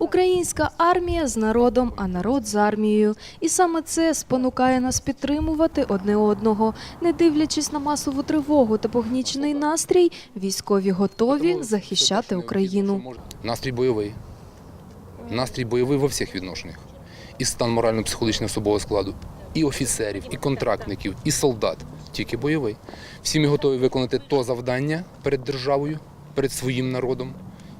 Українська армія з народом, а народ з армією. І саме це спонукає нас підтримувати одне одного. Не дивлячись на масову тривогу та погнічений настрій, військові готові захищати Україну. Настрій бойовий. Настрій бойовий во всіх відношеннях. І стан морально-психологічного особового складу, і офіцерів, і контрактників, і солдат. Тільки бойовий. Всі ми готові виконати то завдання перед державою, перед своїм народом,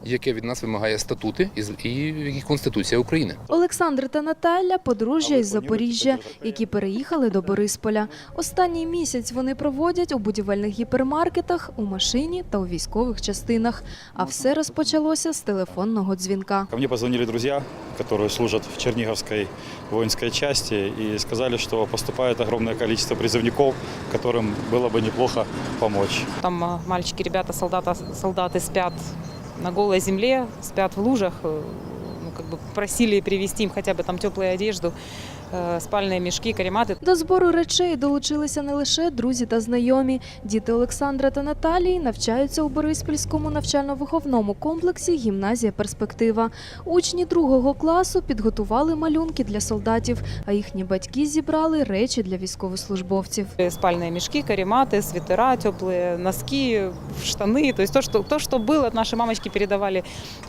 яке від нас вимагає статути і з- і Конституція України. Олександр та Наталя подружжя із Запоріжжя, які переїхали до Борисполя. Останній місяць вони проводять у будівельних гіпермаркетах, у машині та у військових частинах. А все розпочалося з телефонного дзвінка. Ко мне позвонили друзья, которые служат в Черниговской воинской части, и сказали, что поступает огромное количество призывников, которым было бы неплохо помочь. Там а, мальчики, ребята, солдата, солдаты спят на голой земле, спят в лужах. Э, Ну, как бы просили привезти им хотя бы там теплую одежду, э, спальные мешки, карематы. До збору речей долучилися не лише друзі та знайомі. Діти Олександра та Наталії навчаються у Бориспільському навчально-виховному комплексі Гімназія Перспектива. Учні другого класу підготували малюнки для солдатів, а їхні батьки зібрали речі для військовослужбовців. Э, Спальные мешки, карематы, свитера теплые, носки, штаны. То есть то, что, то, что было, наши мамочки передавали,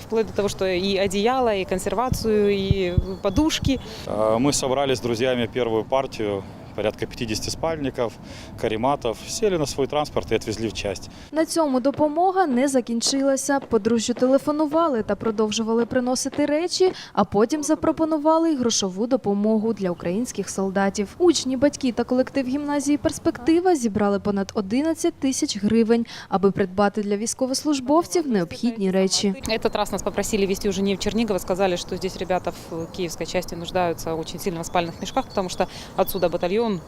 вплоть до того, что и одеяло, и консервацию, и подушки. А Мы собрали с друзьями первую партию, порядка 50 спальников, карематов, сели на свой транспорт и отвезли в часть. На цьому допомога не закінчилася. Подружжю телефонували та продовжували приносити речі, а потім запропонували й грошову допомогу для українських солдатів. Учні, батьки та колектив гімназії Перспектива зібрали понад 11 тисяч гривень, аби придбати для військовослужбовців необхідні речі. Этот раз нас попросили везти уже не в Чернигово, сказали, что здесь ребята в киевской части нуждаются очень сильно в спальных мешках, потому что отсюда батальон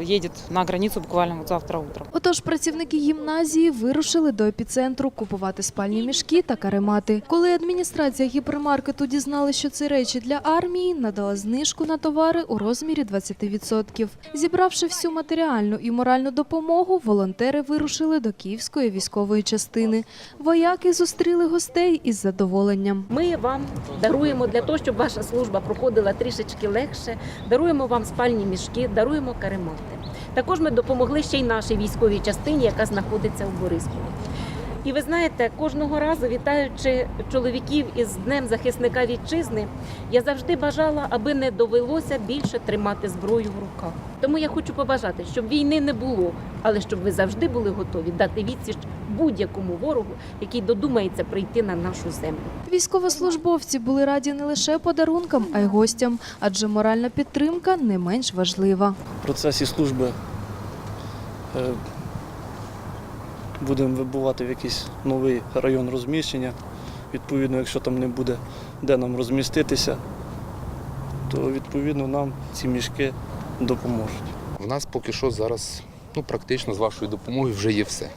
едет на границу буквально вот завтра утром. Отож, працівники гімназії вирушили до епіцентру купувати спальні мішки та каремати. Коли адміністрація гіпермаркету дізналася, що це речі для армії, надала знижку на товари у розмірі 20%. Зібравши всю матеріальну і моральну допомогу, волонтери вирушили до київської військової частини. Вояки зустріли гостей із задоволенням. Ми вам даруємо для того, щоб ваша служба проходила трішечки легше. Даруємо вам спальні мішки, даруємо каремати. Також ми допомогли ще й нашій військовій частині, яка знаходиться у Борисполі. І ви знаєте, кожного разу вітаючи чоловіків із Днем захисника вітчизни, я завжди бажала, аби не довелося більше тримати зброю в руках. Тому я хочу побажати, щоб війни не було, але щоб ви завжди були готові дати відсіч будь-якому ворогу, який додумається прийти на нашу землю. Військовослужбовці були раді не лише подарункам, а й гостям, адже моральна підтримка не менш важлива. В процесі служби е, будемо вибувати в якийсь новий район розміщення. Відповідно, якщо там не буде де нам розміститися, то відповідно нам ці мішки допоможуть. В нас поки що зараз ну, практично з вашою допомогою вже є все,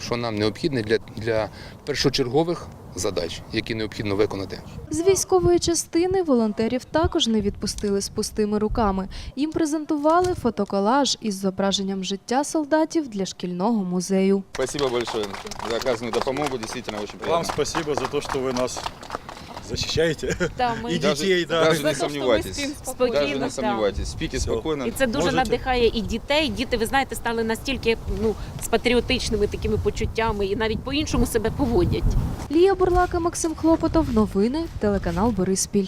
що нам необхідне для, для першочергових задач, які необхідно виконати. З військової частини волонтерів також не відпустили з пустими руками. Їм презентували фотоколаж із зображенням життя солдатів для шкільного музею. Дякую за оказану допомогу. Дійсно дуже приємно. Вам спасибо за те, що ви нас защищаете. Да, мы И даже, детей, да. даже За не то, что мы сомневайтесь. спим Даже спокойно, не да. сомневайтесь. Спите Всё. спокойно. І це дуже Можете. надихає і дітей. Діти, ви знаєте, стали настільки ну з патріотичними такими почуттями і навіть по-іншому себе поводять. Лія Бурлака, Максим Хлопотов. Новини. Телеканал Бориспіль.